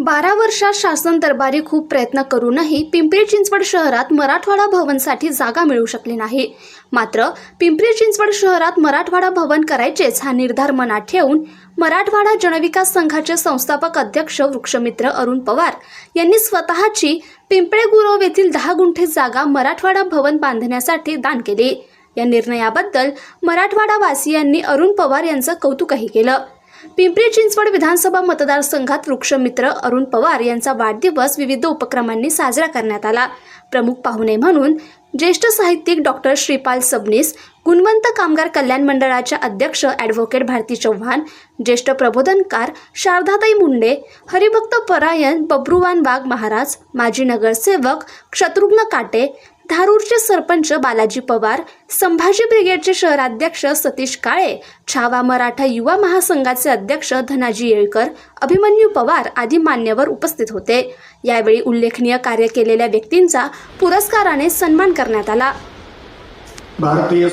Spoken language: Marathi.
बारा वर्षात शासन दरबारी खूप प्रयत्न करूनही पिंपरी चिंचवड शहरात मराठवाडा भवनसाठी जागा मिळू शकली नाही. मात्र पिंपरी चिंचवड शहरात मराठवाडा भवन करायचेच हा निर्धार मनात ठेवून मराठवाडा जनविकास संघाचे संस्थापक अध्यक्ष वृक्षमित्र अरुण पवार यांनी स्वतःची पिंपळे गुरव येथील दहा गुंठे जागा मराठवाडा भवन बांधण्यासाठी दान केली. या निर्णयाबद्दल मराठवाडा वासियांनी अरुण पवार यांचं कौतुकही केलं. पिंपरी चिंचवड विधानसभा मतदारसंघात वृक्षमित्र अरुण पवार यांचा वाढदिवस विविध उपक्रमांनी साजरा करण्यात आला. प्रमुख पाहुणे म्हणून ज्येष्ठ साहित्यिक डॉक्टर श्रीपाल सबनीस गुणवंत कामगार कल्याण मंडळाच्या अध्यक्ष ॲडव्होकेट भारती चव्हाण ज्येष्ठ प्रबोधनकार शारदाताई मुंडे हरिभक्त परायण बब्रुवान वाघ महाराज माजी नगरसेवक शत्रुघ्न काटे धारूरचे सरपंच बालाजी पवार संभाजी ब्रिगेडचे शहराध्यक्ष सतीश काळे छावा मराठा युवा महासंघाचे अध्यक्ष धनाजी येळकर अभिमन्यू पवार आदी मान्यवर उपस्थित होते. यावेळी उल्लेखनीय कार्य केलेल्या व्यक्तींचा पुरस्काराने सन्मान करण्यात आला. भारतीय